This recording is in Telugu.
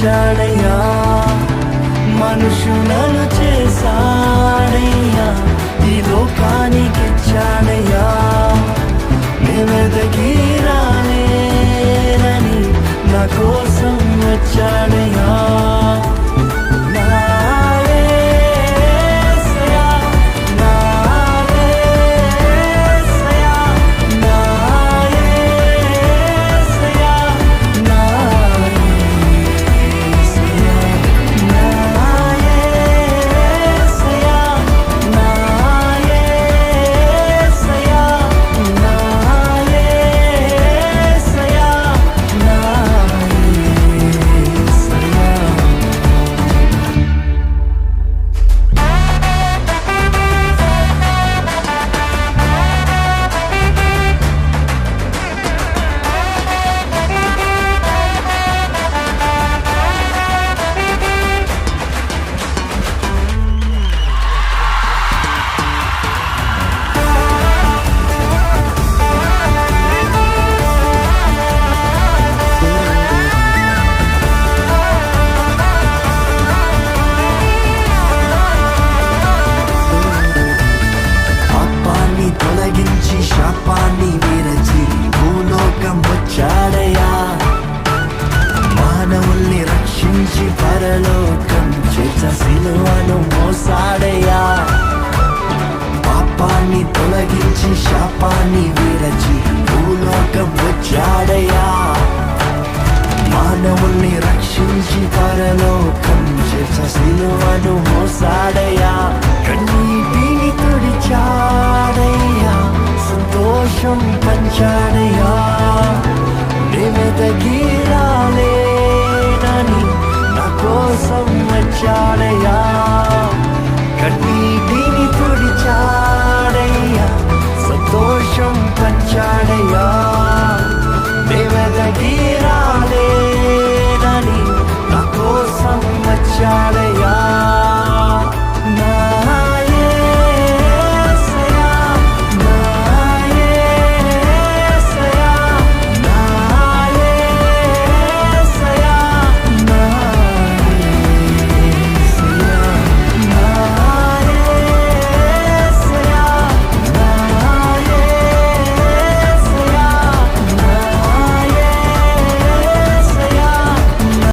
下的阳。బ్రతకి రాలేనని నా కోసం వచ్చాడయ్యా. కన్నీటిని తుడిచాడయ్యా. సంతోషం పంచాడయ్యా. దేవదకి రాలేనని నా కోసం వచ్చాడయ్యా.